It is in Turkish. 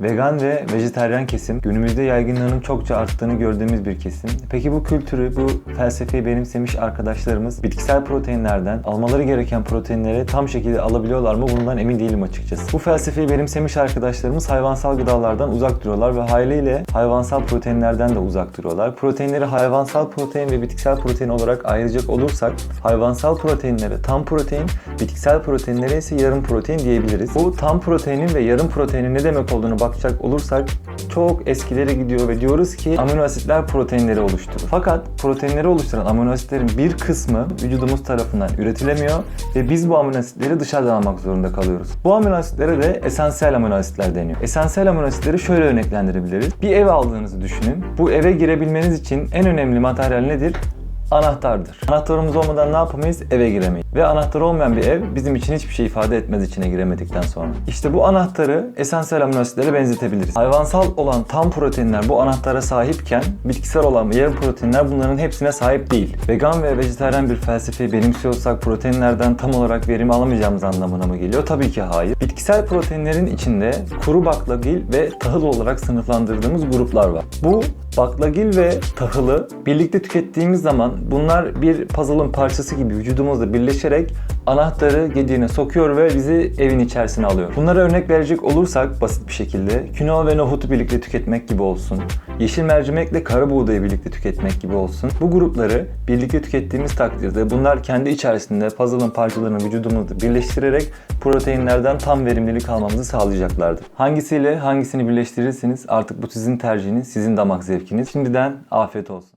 Vegan ve vejetaryen kesim günümüzde yaygınlığının çokça arttığını gördüğümüz bir kesim. Peki bu kültürü, bu felsefeyi benimsemiş arkadaşlarımız bitkisel proteinlerden almaları gereken proteinleri tam şekilde alabiliyorlar mı? Bundan emin değilim açıkçası. Bu felsefeyi benimsemiş arkadaşlarımız hayvansal gıdalardan uzak duruyorlar ve haliyle hayvansal proteinlerden de uzak duruyorlar. Proteinleri hayvansal protein ve bitkisel protein olarak ayıracak olursak hayvansal proteinlere tam protein, bitkisel proteinlere ise yarım protein diyebiliriz. Bu tam proteinin ve yarım proteinin ne demek olduğunu bakacak olursak çok eskilere gidiyor ve diyoruz ki amino asitler proteinleri oluşturur. Fakat proteinleri oluşturan amino asitlerin bir kısmı vücudumuz tarafından üretilemiyor ve biz bu amino asitleri dışarıdan almak zorunda kalıyoruz. Bu amino asitlere de esansiyel amino asitler deniyor. Esansiyel amino asitleri şöyle örneklendirebiliriz. Bir ev aldığınızı düşünün. Bu eve girebilmeniz için en önemli materyal nedir? anahtardır. Anahtarımız olmadan ne yapamayız? Eve giremeyiz. Ve anahtar olmayan bir ev bizim için hiçbir şey ifade etmez içine giremedikten sonra. İşte bu anahtarı esansiyel amino asitlere benzetebiliriz. Hayvansal olan tam proteinler bu anahtara sahipken bitkisel olan yarım proteinler bunların hepsine sahip değil. Vegan ve vejetaryen bir felsefeyi benimsiyorsak proteinlerden tam olarak verim alamayacağımız anlamına mı geliyor? Tabii ki hayır. Bitkisel proteinlerin içinde kuru baklagil ve tahıl olarak sınıflandırdığımız gruplar var. Bu baklagil ve tahılı birlikte tükettiğimiz zaman bunlar bir puzzle'ın parçası gibi vücudumuzda birleşerek anahtarı gediğine sokuyor ve bizi evin içerisine alıyor. Bunlara örnek verecek olursak basit bir şekilde kinoa ve nohutu birlikte tüketmek gibi olsun. Yeşil mercimekle kara buğdayı birlikte tüketmek gibi olsun. Bu grupları birlikte tükettiğimiz takdirde bunlar kendi içerisinde puzzle'ın parçalarını vücudumuzda birleştirerek proteinlerden tam verimlilik almamızı sağlayacaklardır. Hangisiyle hangisini birleştirirseniz artık bu sizin tercihiniz, sizin damak zevkiniz. Şimdiden afiyet olsun.